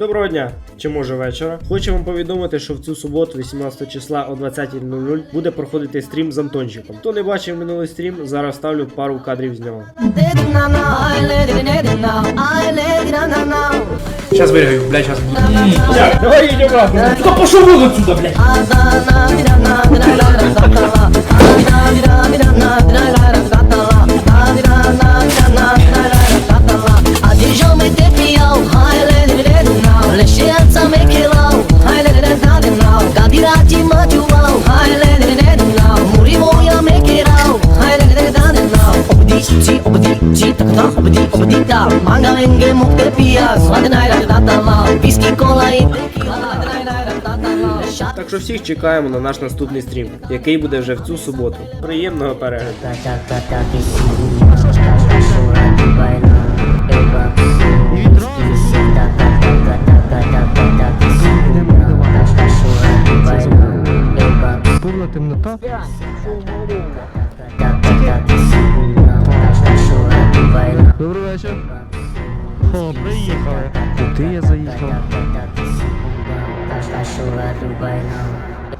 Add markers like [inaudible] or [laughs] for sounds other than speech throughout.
Доброго дня, чи може вечора. Хочу вам повідомити, що в цю суботу, 18 числа о 20.00 буде проходити стрім з Антончиком. Хто не бачив минулий стрім, зараз ставлю пару кадрів з нього. Сейчас вырежу, блядь, сейчас буду. Давай їдь обратно. Да пошел вон отсюда, блядь. Manga lenge mukte pia, swad naira datala, whisky cola і tequila, datala. Так що всіх чекаємо на наш наступний стрім, який буде вже в цю суботу. Приємного перегляду. Повна темнота. Добрий вечір. О, приїхали. Куди я заїхав?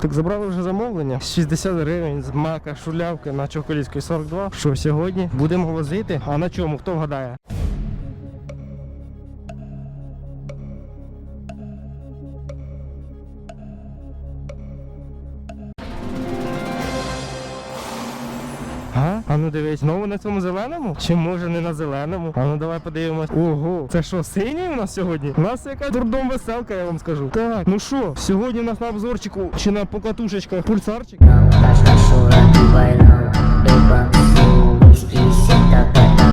Так забрали вже замовлення. 60 гривень з мака шулявки на Чоколівської 42. Що сьогодні будемо возити? А на чому? Хто вгадає? Ну дивись, знову на цьому зеленому? Чи може не на зеленому? А ну давай подивимось. Ого, це що, синій у нас сьогодні? У нас яка дурдом веселка, я вам скажу. Так, ну що, сьогодні у нас на обзорчику чи на покатушечках пульсарчик?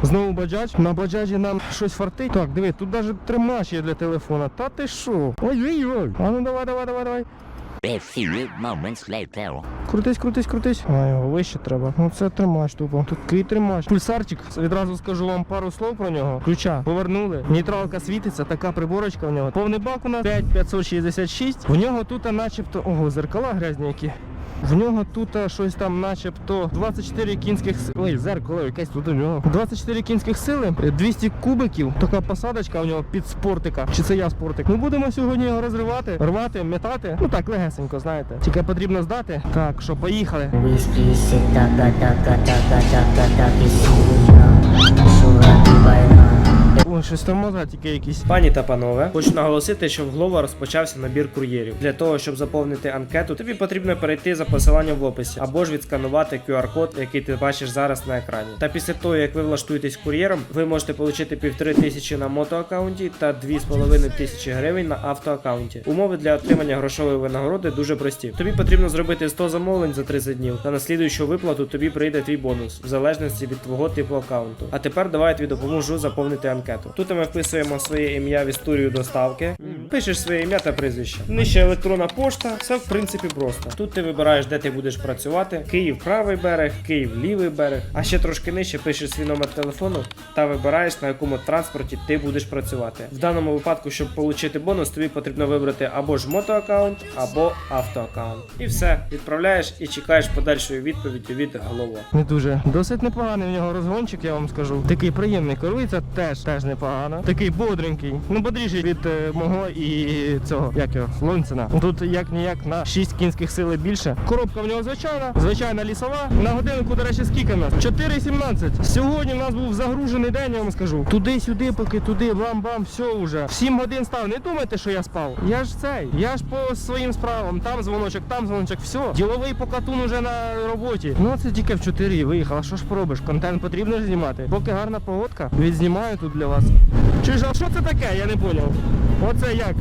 Знову баджач. На баджаджі нам щось фартить. Так, диви, тут навіть тримач є для телефона. Та ти що? Ой-ой-ой. А ну давай, давай, давай, давай. Later. Крутись, крутись, крутись. А його вище треба. Ну це тримач тупо. Тут Такий тримач. Пульсарчик. Відразу скажу вам пару слов про нього. Ключа повернули. Нейтралка світиться, така приборочка в нього. Повний бак у нас 5566. В нього тут начебто. Ого, зеркала грязні які. В нього тут щось там, начебто 24 кінських Ой, зеркало, якесь тут у нього. 24 кінських сили, 200 кубиків. Така посадочка у нього під спортика. Чи це я спортик? Ми будемо сьогодні його розривати, рвати, метати. Ну так, легесенько, знаєте. Тільки потрібно здати. Так, що, поїхали. Ой, щось тормоза тільки якісь. Пані та панове, хочу наголосити, що в Глова розпочався набір кур'єрів. Для того, щоб заповнити анкету, тобі потрібно перейти за посиланням в описі або ж відсканувати QR-код, який ти бачиш зараз на екрані. Та після того, як ви влаштуєтесь кур'єром, ви можете отримати півтори тисячі на мотоаккаунті та 2,5 тисячі гривень на автоаккаунті. Умови для отримання грошової винагороди дуже прості. Тобі потрібно зробити 100 замовлень за 30 днів, та на слідуючу виплату тобі прийде твій бонус, в залежності від твого типу аккаунту. А тепер давай я допоможу заповнити анкету. Тут ми вписуємо своє ім'я в історію доставки, пишеш своє ім'я та прізвище. Нижче електронна пошта, все в принципі просто. Тут ти вибираєш, де ти будеш працювати: Київ правий берег, Київ лівий берег. А ще трошки нижче пишеш свій номер телефону та вибираєш на якому транспорті ти будеш працювати. В даному випадку, щоб отримати бонус, тобі потрібно вибрати або ж мотоаккаунт, або автоаккаунт. І все, відправляєш і чекаєш подальшої відповіді від голова. Не дуже. Досить непоганий в нього розгончик, я вам скажу. Такий приємний керується, теж теж непогано. Такий бодренький. Ну бодріший від е, мого і цього, як його, Лонцина. Тут як ніяк на 6 кінських сили більше. Коробка в нього звичайна, звичайна лісова. На годинку, до речі, скільки в нас? 4,17. Сьогодні в нас був загружений день, я вам скажу. Туди-сюди, поки туди, бам-бам, все вже. В 7 годин став. Не думайте, що я спав. Я ж цей. Я ж по своїм справам. Там дзвоночок, там дзвоночок, все. Діловий покатун уже на роботі. Ну це тільки в 4 виїхав. А що ж поробиш? Контент потрібно ж знімати. Поки гарна погодка, відзнімаю тут для вас. Чи ж, а що це таке? Я не зрозумів. Оце як?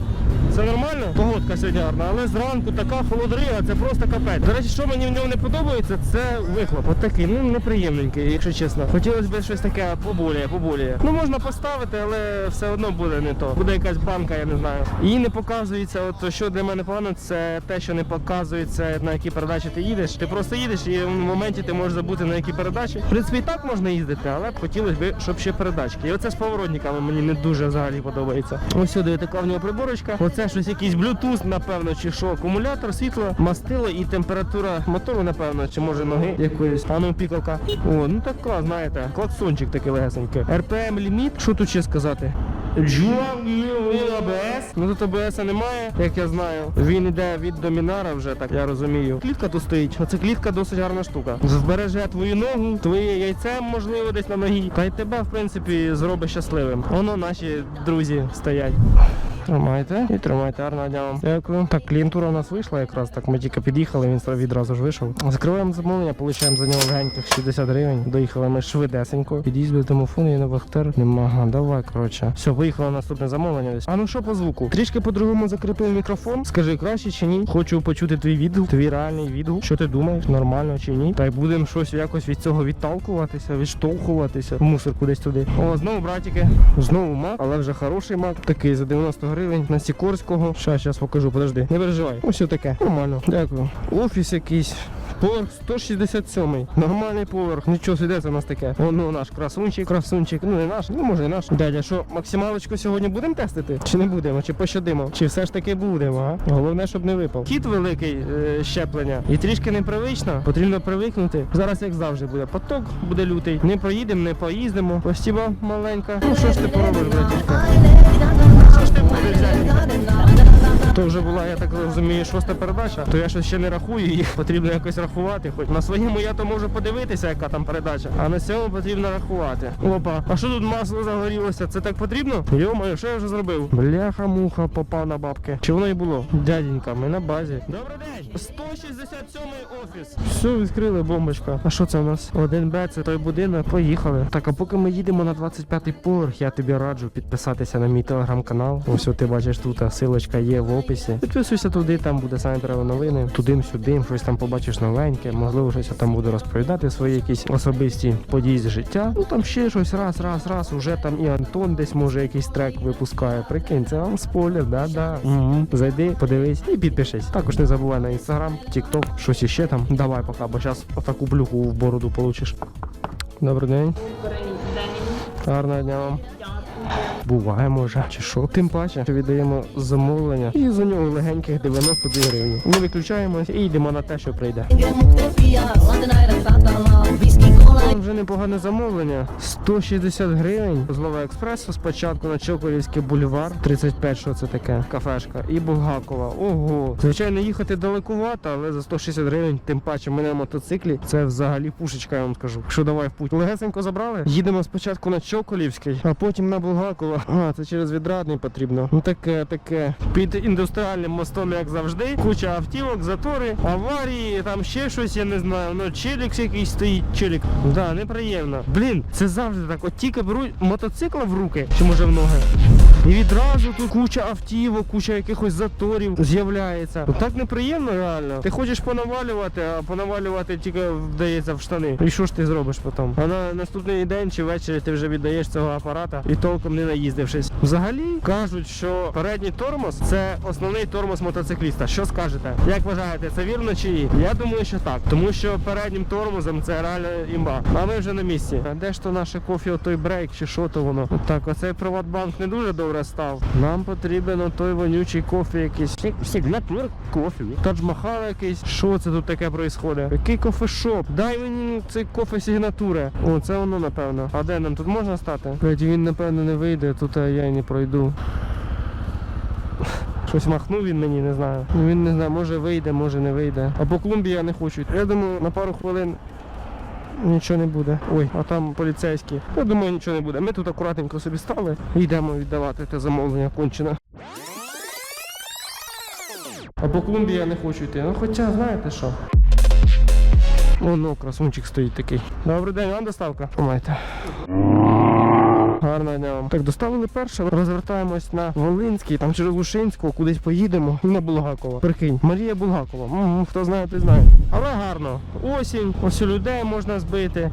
Це нормально? Погодка сьогодні гарна, але зранку така холодрива, це просто капець. До речі, що мені в ньому не подобається, це вихлоп. От такий, ну неприємненький, якщо чесно. Хотілося б щось таке поболіє, поболіє. Ну можна поставити, але все одно буде не то. Буде якась банка, я не знаю. Її не показується. От що для мене погано, це те, що не показується на які передачі ти їдеш. Ти просто їдеш і в моменті ти можеш забути на які передачі. В принципі, і так можна їздити, але хотілося б, щоб ще передачки. І оце з поворотниками мені не дуже взагалі подобається. Ось сюди така в нього приборочка. Оце щось якийсь Bluetooth, напевно, чи що. Акумулятор, світло, мастило і температура мотору, напевно, чи може ноги якоїсь. А ну пікалка. О, ну така, знаєте, клаксончик такий легесенький. RPM ліміт. Що тут ще сказати? АБС. Ну тут АБС немає, як я знаю. Він іде від домінара вже, так я розумію. Клітка тут стоїть. Оце клітка досить гарна штука. Збереже твою ногу, твоє яйце, можливо, десь на ногі. Та й тебе, в принципі, зробить щасливим. Воно наші друзі стоять. Тримайте і тримайте, гарного дня вам. Дякую. Так, клієнтура у нас вийшла якраз. Так, ми тільки під'їхали, він відразу ж вийшов. Закриваємо замовлення, получаємо за нього легеньких 60 гривень. Доїхали ми швидесенько. Під'їзд до телефону і на вахтер. Нема. Ага, давай, коротше. Все, виїхало наступне замовлення десь. А ну що по звуку? Трішки по-другому закріпив мікрофон. Скажи, краще чи ні? Хочу почути твій відгук, твій реальний відгук. Що ти думаєш, нормально чи ні? Та й будемо щось якось від цього відталкуватися, відштовхуватися. Мусор кудись туди. О, знову братики. Знову мак, але вже хороший мак. Такий за 90 гривень на Сікорського. Щас, щас покажу, подожди. Не переживай. Ось таке. Нормально. Дякую. Офіс якийсь. Поверх 167. Нормальний поверх. Нічого це у нас таке. Воно наш красунчик, красунчик. Ну не наш, ну може і наш. Дядя, що максималочку сьогодні будемо тестити? Чи не будемо? Чи пощадимо? Чи все ж таки будемо? А? Головне, щоб не випав. Кіт великий е, щеплення. І трішки непривично. Потрібно привикнути. Зараз як завжди буде поток, буде лютий. Не проїдемо, не поїздимо. Постіба маленька. Ну що ж ти поробиш, братішка? То вже була, я так розумію, шоста передача, то я щось ще не рахую, їх потрібно якось рахувати. Хоч на своєму я то можу подивитися, яка там передача, а на цьому потрібно рахувати. Опа, а що тут масло загорілося? Це так потрібно? Йо-моє, що я вже зробив? Бляха-муха, попав на бабки. Чи воно і було? Дяденька, ми на базі. Добрий день! 167 офіс. Все, відкрили бомбочка. А що це у нас? 1Б, це той будинок. Поїхали. Так, а поки ми їдемо на 25-й поверх, я тобі раджу підписатися на мій телеграм-канал. Ось от ти бачиш тут, а силочка є в описі. Підписуйся туди, там буде саме треба новини. Тудим-сюдим, щось там побачиш новеньке. Можливо, щось я там буду розповідати свої якісь особисті події з життя. Ну там ще щось раз, раз, раз. Уже там і Антон десь може якийсь трек випускає. Прикинь, це вам спойлер, да-да. Угу. Зайди, подивись і підпишись. Також не забувай на інстаграм, тікток, щось іще там. Давай пока, бо зараз отаку блюху в бороду получиш. Добрий день. Гарного дня вам. Буває, може, чи що. Тим паче, що віддаємо замовлення і за нього легеньких 92 гривні. Ми виключаємося і йдемо на те, що прийде. Там вже непогане замовлення. 160 гривень. Злова експресу спочатку на Чоколівський бульвар. 35 що це таке? Кафешка. І Булгакова. Ого. Звичайно, їхати далекувато, але за 160 гривень, тим паче ми на мотоциклі. Це взагалі пушечка, я вам скажу. Що давай в путь. Легесенько забрали. Їдемо спочатку на Чоколівський, а потім на Булгакова. А, це через відрадний потрібно. Ну таке, таке. Під індустріальним мостом, як завжди. Куча автівок, затори, аварії, там ще щось, я не знаю. Ну, челік якийсь стоїть, челік. Да, неприємно. Блін, це завжди так. От тільки беруть мотоцикла в руки, чи може в ноги. І відразу тут куча автівок, куча якихось заторів з'являється. Так неприємно реально. Ти хочеш понавалювати, а понавалювати тільки вдається в штани. І що ж ти зробиш потім? А на наступний день чи ввечері ти вже віддаєш цього апарата і толком не наїздившись. Взагалі кажуть, що передній тормоз це основний тормоз мотоцикліста. Що скажете? Як вважаєте, це вірно чи ні? Я думаю, що так. Тому що переднім тормозом це реально імба. А ми вже на місці. А де ж то наше кофі, отой брейк, чи що то воно? Так, оцей Приватбанк не дуже добре став. Нам потрібен отой вонючий кофі якийсь. Сігнатур кофі. Тадж-Махал якийсь. Що це тут таке происходить? Який кофешоп? Дай мені цей кофе сигнатури. О, це воно напевно. А де нам тут можна стати? Блядь, він напевно не вийде, тут я й не пройду. Щось махнув він мені, не знаю. Ну, Він не знаю, може вийде, може не вийде. А по клумбі я не хочу. Я думаю, на пару хвилин нічого не буде. Ой, а там поліцейські. Я думаю, нічого не буде. Ми тут акуратненько собі стали йдемо віддавати те замовлення кончене. А по клумбі я не хочу йти. Ну хоча, знаєте що? Воно, красунчик стоїть такий. Добрий день, вам доставка. Помайте. Гарного дня. Так, доставили перше, розвертаємось на Волинський, там через Лушинського, кудись поїдемо і на Булгакова. Прикинь, Марія Булгакова. Угу, хто знає, той знає. Але гарно. Осінь, ось людей можна збити.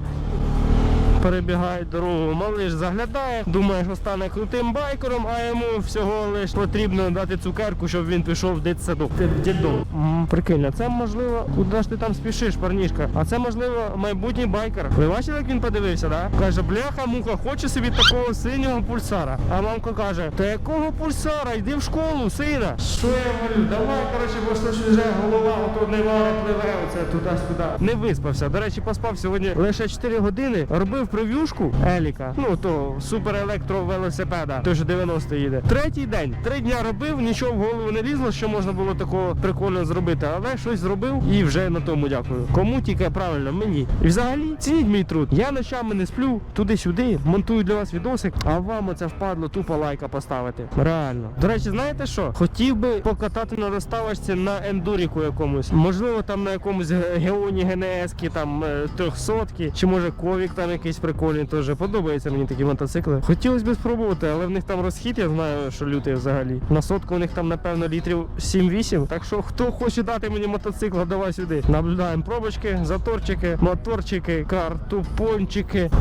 Перебігають дорогу, малиш заглядає, думає, що стане крутим байкером, а йому всього лиш потрібно дати цукерку, щоб він пішов в дитсадок. Дідом. М, Прикольно, це можливо, куди ж ти там спішиш, парнішка? А це можливо майбутній байкер. Ви бачили, як він подивився, да? Каже, бляха, муха, хоче собі такого синього пульсара. А мамка каже, та якого пульсара? Йди в школу, сина. Що я говорю? Давай, коротше, бо що вже голова ото не варе пливе, оце туди-сюди. Не виспався. До речі, поспав сьогодні лише 4 години. Робив прев'юшку Еліка, ну то супер електровелосипеда, той що 90 їде. Третій день, три дня робив, нічого в голову не лізло, що можна було такого прикольно зробити, але щось зробив і вже на тому дякую. Кому тільки правильно, мені. І взагалі цініть мій труд. Я ночами не сплю туди-сюди, монтую для вас відосик, а вам оце впадло тупо лайка поставити. Реально. До речі, знаєте що? Хотів би покатати на доставочці на ендуріку якомусь. Можливо, там на якомусь геоні ГНС-ки, там е, трьохсотки, чи може ковік там якийсь прикольний теж. Подобаються мені такі мотоцикли. Хотілося б спробувати, але в них там розхід, я знаю, що лютий взагалі. На сотку у них там, напевно, літрів 7-8. Так що хто хоче дати мені мотоцикл, давай сюди. Наблюдаємо пробочки, заторчики, моторчики, картупончики.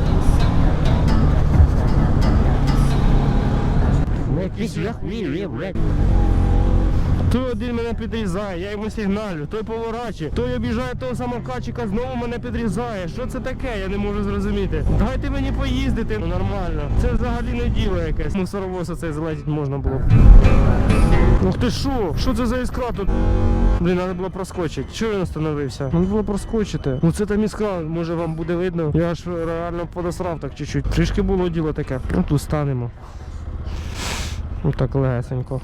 Якийсь ляхмілі, блядь. Той один мене підрізає, я йому сигналю, той поворачує, той обіжає того самокатчика, знову мене підрізає. Що це таке? Я не можу зрозуміти. Дайте мені поїздити. Ну нормально. Це взагалі не діло якесь. Мусоровоз цей залетіти можна було. Ух ти що? Що це за іскра тут? Блін, треба було проскочити. Чого він остановився? Треба було проскочити. Ну це там іскра, може вам буде видно. Я ж реально подосрав так чуть-чуть. Трішки було діло таке. Ну тут станемо. Отак легесенько.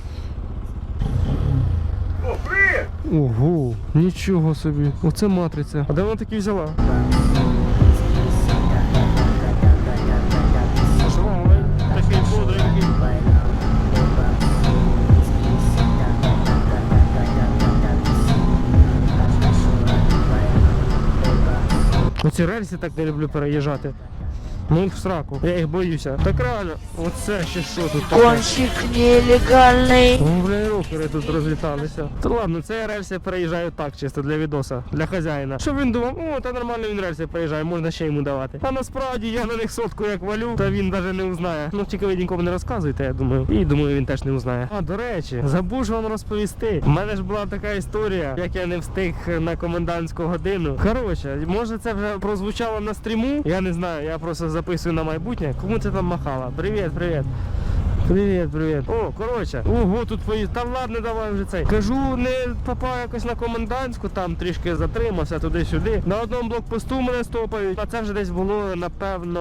Ого, нічого собі. Оце матриця. А де вона такі взяла? Оці рельси так не люблю переїжджати. Ну їх в сраку. Я їх боюся. Так реально, оце ще що тут таке? Кончик нелегальный. Ну, бля, рокери тут розліталися. Та ладно, це я рельси переїжджаю так, чисто для відоса, для хазяїна. Щоб він думав, о, та нормально він рельси переїжджає, можна ще йому давати. А насправді я на них сотку як валю, та він навіть не узнає. Ну тільки ви нікому не розказуєте, я думаю. І думаю, він теж не узнає. А до речі, забув ж вам розповісти. У мене ж була така історія, як я не встиг на комендантську годину. Коротше, може це вже прозвучало на стріму. Я не знаю, я просто записую на майбутнє. Кому це там махала? Привіт, привіт. Привіт, привіт. О, коротше, ого, тут поїзд. Та ладно, давай вже цей. Кажу, не попав якось на комендантську, там трішки затримався туди-сюди. На одному блокпосту мене стопають. А це вже десь було, напевно,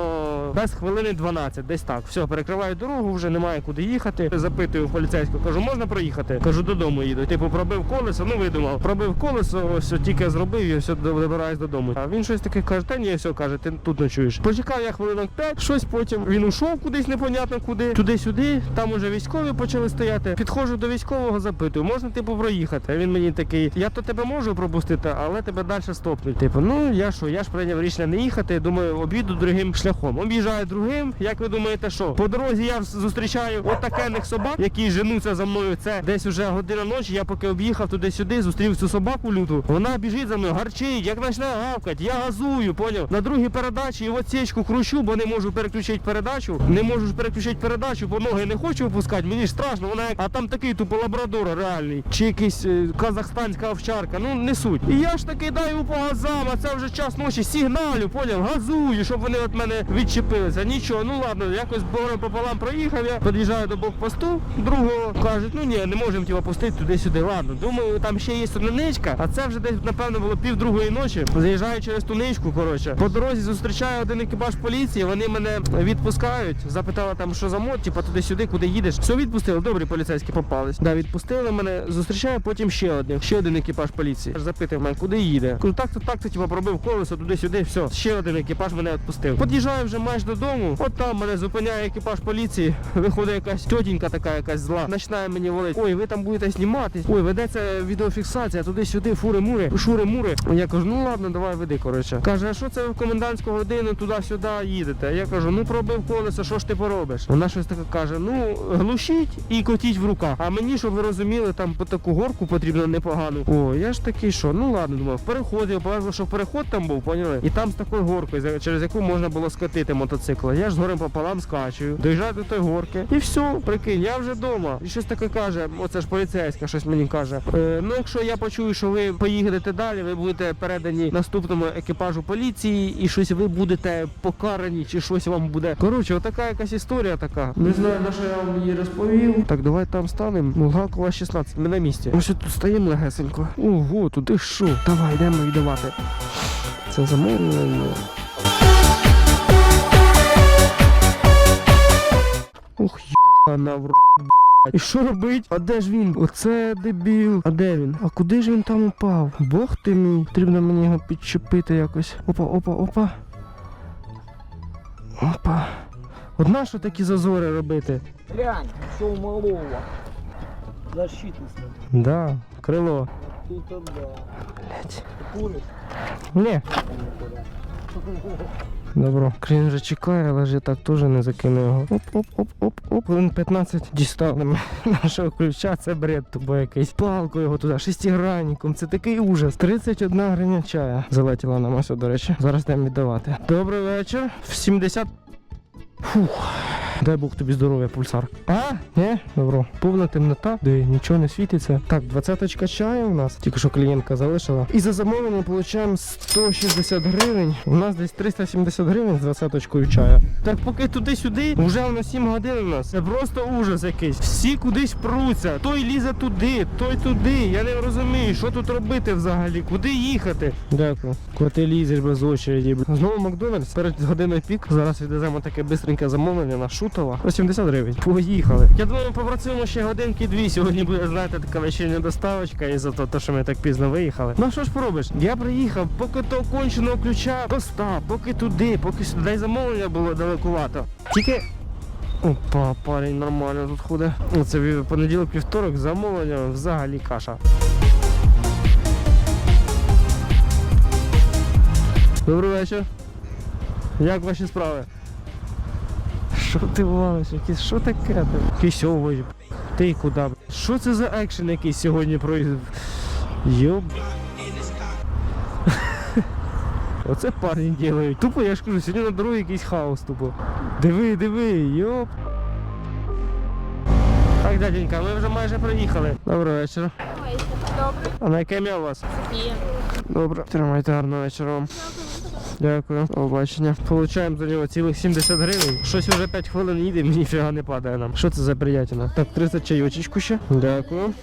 без хвилини 12, десь так. Все, перекриваю дорогу, вже немає куди їхати. Запитую поліцейську, кажу, можна проїхати? Кажу, додому їду. Типу, пробив колесо, ну видумав. Пробив колесо, ось тільки зробив і все добираюсь додому. А він щось таке каже, та ні, все каже, ти тут ночуєш. Почекав я хвилинок 5, щось потім він ушов кудись непонятно куди, туди-сюди. Там уже військові почали стояти. Підходжу до військового, запитую, можна типу проїхати? А він мені такий, я то тебе можу пропустити, але тебе далі стопнуть. Типу, ну я що, я ж прийняв рішення не їхати. Думаю, обіду другим шляхом. Об'їжджаю другим. Як ви думаєте, що? По дорозі я зустрічаю отакенних собак, які женуться за мною. Це десь уже година ночі. Я поки об'їхав туди-сюди, зустрів цю собаку люту. Вона біжить за мною, гарчить, як почне гавкати. Я газую, поняв? На другій передачі і отсічку кручу, бо не можу переключити передачу. Не можу переключити передачу, бо ноги не хочу опускати. Мені ж страшно. Вона а там такий тупо лабрадор реальний, чи якийсь е, казахстанська овчарка. Ну не суть. І я ж таки даю по газам, а це вже час ночі. Сигналю, поняв, газую, щоб вони від мене відчепилися. Нічого, ну ладно, якось бором пополам проїхав. Я під'їжджаю до блокпосту, другого кажуть, ну ні, не можемо тебе пустити туди-сюди. Ладно, думаю, там ще є одиничка, а це вже десь напевно було пів другої ночі. Заїжджаю через ту ничку. Коротше, по дорозі зустрічаю один екіпаж поліції. Вони мене відпускають. Запитала там, що за мод, типа туди-сюди, куди їдеш. Все відпустили. Добрі поліцейські попались. Да, відпустили мене. Зустрічаю потім ще один, ще один екіпаж поліції. Запитав мене, куди їде. Кажу, так, то так, то типа пробив колесо туди-сюди. Все, ще один екіпаж мене відпустив. Під'їжджаю вже майже додому. От там мене зупиняє екіпаж поліції. Виходить якась тітенька така, якась зла. Починає мені волити. Ой, ви там будете знімати. Ой, ведеться відеофіксація, туди-сюди, фури-мури, шури-мури. Я кажу, ну ладно, давай веди, коротше. Каже, а що це в комендантську годину туди-сюди їдете? Я кажу, ну пробив колесо, що ж ти поробиш? Вона щось таке каже: ну глушіть і котіть в руках. А мені, щоб ви розуміли, там по таку горку потрібно непогану. О, я ж такий, що ну ладно, думав, переходив, повезло, що переход там був, поняли? І там з такою горкою, через яку можна було скотити мотоцикл. Я ж з горем пополам скачую, доїжджаю до тої горки, і все, прикинь, я вже вдома. І щось таке каже, оце ж поліцейська, щось мені каже. Е, ну, якщо я почую, що ви поїдете далі, ви будете передані наступному екіпажу поліції, і щось ви будете покарані, чи щось вам буде. Коротше, отака якась історія така. Не знаю, на що я вам її розповів. Так, давай там станемо. Булгакова 16, ми на місці. Ось тут стоїмо легесенько. Ого, туди що? Давай, йдемо віддавати. Це замовлення. Ох, єбана в і що робить? А де ж він? Оце дебіл. А де він? А куди ж він там упав? Бог ти мій. Потрібно мені його підчепити якось. Опа, опа, опа. Опа. Одна що такі зазори робити? Глянь, що у малого. Смотри. Да, крило. Тут да. Блять. Куришь? Ні. Добро. Крін вже чекає, але ж я так теж не закину його. Оп, оп, оп, оп, оп. Хвилин 15 дістали [laughs] нашого ключа. Це бред тупо якийсь. Палку його туди, шестигранником. Це такий ужас. 31 гривня чая. Залетіла нам ось, до речі. Зараз йдемо віддавати. Добрий вечір. В 70 Фух. Дай Бог тобі здоров'я, пульсар. А? Ні? Добро. Повна темнота, де нічого не світиться. Так, двадцяточка чаю у нас. Тільки що клієнтка залишила. І за замовлення получаємо 160 гривень. У нас десь 370 гривень з двадцяточкою чаю. Так поки туди-сюди, вже воно 7 годин у нас. Це просто ужас якийсь. Всі кудись пруться. Той лізе туди, той туди. Я не розумію, що тут робити взагалі, куди їхати. Дякую. Коли ти лізеш без очереді. Знову Макдональдс перед годиною пік. Зараз відвеземо таке бистреньке замовлення на Шутова. 80 гривень. Поїхали. Я думаю, попрацюємо ще годинки дві. Сьогодні буде, знаєте, така вечірня доставочка і за то, що ми так пізно виїхали. Ну що ж поробиш? Я приїхав, поки того конченого ключа достав, поки туди, поки сюди. Дай замовлення було далекувато. Тільки. Опа, парень нормально тут ходить. Оце вів- понеділок, вівторок, замовлення взагалі каша. Добрий вечір. Як ваші справи? Що ти валиш? Якісь що таке? ти? Якийсь овоч. Ти куди? б? Що це за екшен якийсь сьогодні про. Йоб. [laughs] Оце парні ділають. Тупо я ж кажу, сьогодні на дорозі якийсь хаос тупо. Диви, диви, йоп. Так, дяденька, ми вже майже приїхали. Доброго вечора. Добре, А на яке ім'я у вас? Софія. Добре, тримайте гарного вечора вам. Дякую, побачення. Получаємо за нього цілих 70 гривень. Щось вже 5 хвилин їде, ніфіга не падає нам. Що це за приятина? Так, 30 чайочечку ще. Дякую.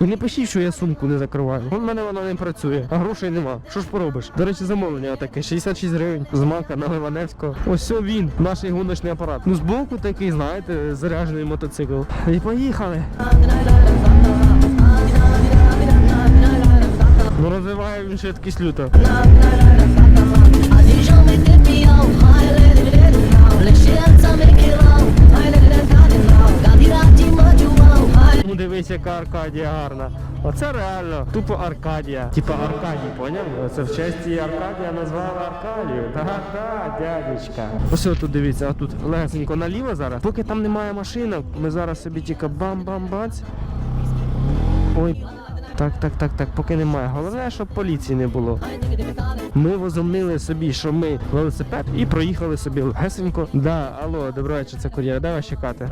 І не пишіть, що я сумку не закриваю. У мене вона не працює, а грошей нема. Що ж поробиш? До речі, замовлення таке 66 гривень з мака на Ливаневського. Ось він, наш гоночний апарат. Ну збоку такий, знаєте, заряджений мотоцикл. І поїхали. Ну розвиває він швидкість люто. Дивись, яка Аркадія гарна. Оце реально, тупо Аркадія. Типа Аркадій, поняв? Це в честь цієї Аркадія назвали Аркадію. Та-та, дядечка. Ось тут дивіться, а тут легесенько наліво зараз. Поки там немає машинок, ми зараз собі тільки бам-бам-бац. Ой. Так, так, так, так, поки немає. Головне, щоб поліції не було. Ми возомнили собі, що ми велосипед і проїхали собі гесенько. Да, алло, добрий вечір, це кур'єр. Де вас чекати?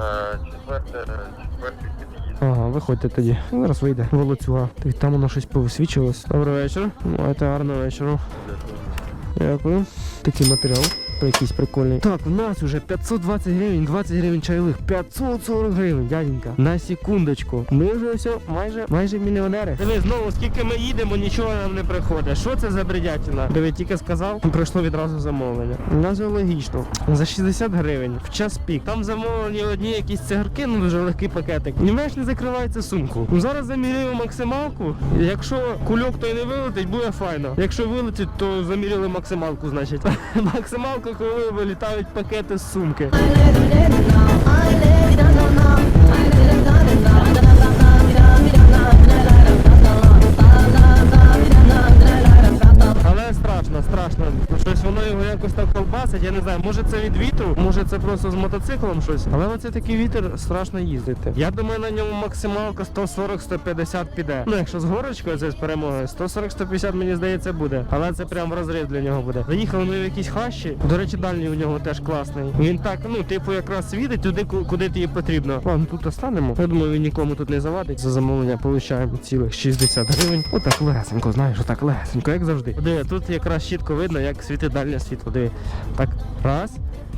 Ага, виходьте тоді. Зараз вийде. Волоцюга. Там воно щось повисвічилось. Добрий вечір. Маєте гарного вечора. Дякую. Такий матеріал. Якийсь прикольний. Так, у нас вже 520 гривень, 20 гривень чайових, 540 гривень, дяденька. На секундочку. Ми вже все майже майже мільйонери. Диви, знову скільки ми їдемо, нічого нам не приходить. Що це за бредятина? Диви, тільки сказав, прийшло відразу замовлення. Назва логічно. За 60 гривень в час пік. Там замовлені одні якісь цигарки, ну дуже легкий пакетик. І менш не закривається сумку. Ну зараз замірюємо максималку. Якщо кульок той не вилетить, буде файно. Якщо вилетить, то заміряли максималку, значить. [laughs] Максималка, коли вилітають пакети з сумки. Страшно, страшно. Щось воно його якось так колбасить, я не знаю, може це від вітру, може це просто з мотоциклом щось. Але оце такий вітер страшно їздити. Я думаю, на ньому максималка 140-150 піде. Ну, якщо з горочкою це з перемогою, 140-150 мені здається буде. Але це прям розрив для нього буде. Заїхав ми в якісь хащі. До речі, дальній у нього теж класний. Він так, ну, типу, якраз світить туди, ку- куди тобі потрібно. Ладно, тут останемо. Я думаю, він нікому тут не завадить. За замовлення получаємо цілих 60 гривень. Отак легесенько, знаєш, отак легесенько, як завжди. Диви, тут якраз чітко видно, як світить дальнє світло. Диви. Так, раз.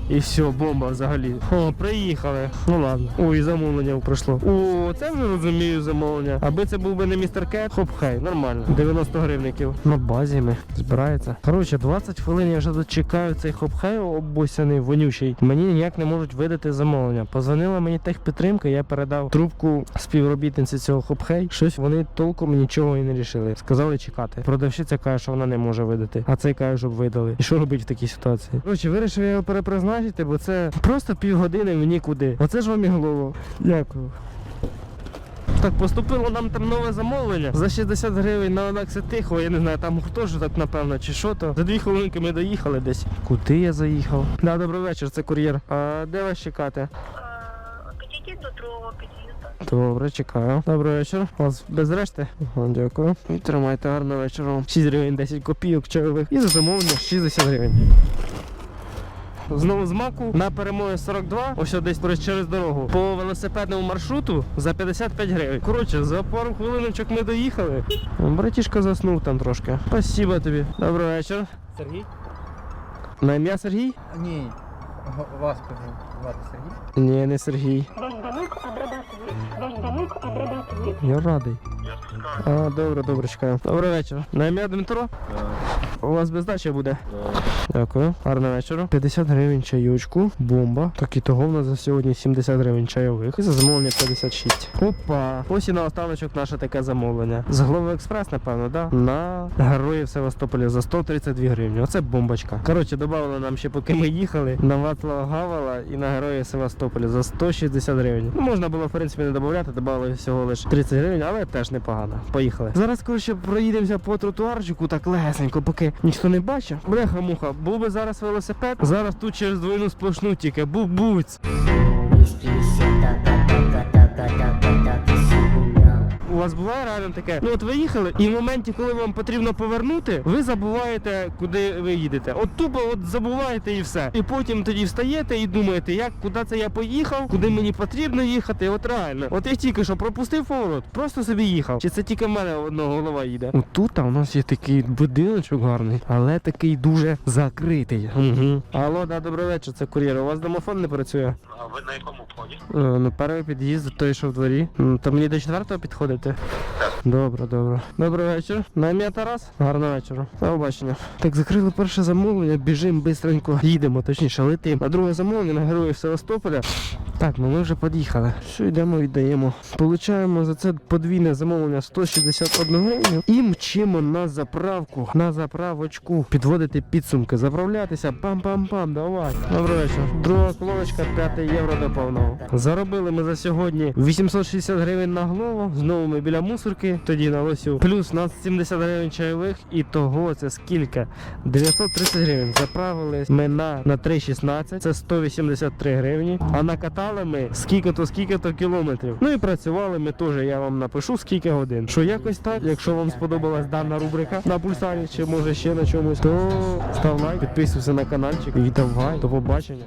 І все, бомба взагалі. О, приїхали. Ну ладно. Ой, замовлення пройшло. О, це вже розумію замовлення. Аби це був би не містер Кет, хоп хай, нормально. 90 гривників. На базі ми збирається. Коротше, 20 хвилин я вже тут чекаю цей хоп-хай обосяний, вонючий. Мені ніяк не можуть видати замовлення. Позвонила мені техпідтримка, я передав трубку співробітниці цього хоп-хей. Щось вони толком нічого і не рішили. Сказали чекати. Продавщиця каже, що вона не може видати, а цей каже, щоб видали. І що робити в такій ситуації? Коротше, вирішив я його перепризначити, бо це просто півгодини в нікуди. Оце ж вам і голову. Дякую. Так, поступило нам там нове замовлення за 60 гривень на Онакси Тихо. Я не знаю, там хто ж так, напевно, чи що то. За дві хвилинки ми доїхали десь. Куди я заїхав? Да, добрий вечір, це кур'єр. А де вас чекати? Підійдіть до другого під'їзду. Добре, чекаю. Добрий вечір. У вас без решти? Дякую. І тримайте гарного вечора. 6 гривень 10 копійок чайових. І за замовлення 60 гривень. Знову з маку на перемоги 42, ось десь через дорогу. По велосипедному маршруту за 55 гривень. Коротше, за пару хвилиночок ми доїхали. Братішка заснув там трошки. Спасибо тобі. Добрий вечір. Сергій? На ім'я Сергій? Ні. Вас. Звати Сергій? Ні, не Сергій. Я радий. А, добре, добре, чекаю. Добрий вечір. На ім'я Дмитро? У вас без здачі буде? Дякую. Гарного вечора. 50 гривень чайочку, бомба. Так і того в нас за сьогодні 70 гривень чайових. І за замовлення 56. Опа. Ось і на останочок наше таке замовлення. З Глови Експрес, напевно, да? На героїв Севастополя за 132 гривні. Оце бомбочка. Коротше, додали нам ще поки ми їхали на Вацлава Гавала і на героїв Севастополя за 160 гривень. Ну, можна було, в принципі, не додати, додали всього лише 30 гривень, але теж непогано. Поїхали. Зараз, коротше, проїдемося по тротуарчику так легесенько, поки ніхто не бачив. Бреха муха, був би зараз велосипед. Зараз тут через двойну сплошну тільки Бубуць. У вас буває реально таке? Ну от ви їхали, і в моменті, коли вам потрібно повернути, ви забуваєте, куди ви їдете. От тупо от забуваєте і все. І потім тоді встаєте і думаєте, як куди це я поїхав, куди мені потрібно їхати. От реально. От я тільки що пропустив поворот, просто собі їхав. Чи це тільки в мене одного голова їде? От тут у нас є такий будиночок гарний, але такий дуже закритий. Угу. Алло, да, добрий вечір, це кур'єр. У вас домофон не працює? А ви на якому вході? Е, Ну, перший під'їзд, той, що в дворі. М, То мені до четвертого підходити? Добре, добре. Добрий вечір. На ім'я Тарас. Гарного вечора. До побачення. Так, закрили перше замовлення, біжимо бистренько. Їдемо, точніше, летимо. На друге замовлення на героїв Севастополя. Так, ну ми вже під'їхали. Що йдемо, віддаємо. Получаємо за це подвійне замовлення 161 гривню. І мчимо на заправку, на заправочку. Підводити підсумки, заправлятися. Пам-пам-пам, давай. Добрий вечір. Друга колоночка, 5 євро до повного. Заробили ми за сьогодні 860 гривень на голову. Знову ми біля мусорки, тоді на лосю. Плюс нас 70 гривень чайових. І того це скільки? 930 гривень. Заправили ми на, на 3,16, це 183 гривні. А накатали ми скільки-то, скільки-то кілометрів. Ну і працювали ми теж, я вам напишу скільки годин. Що якось так, якщо вам сподобалась дана рубрика на пульсарі, чи може ще на чомусь, то став лайк, підписуйся на каналчик і давай, до побачення.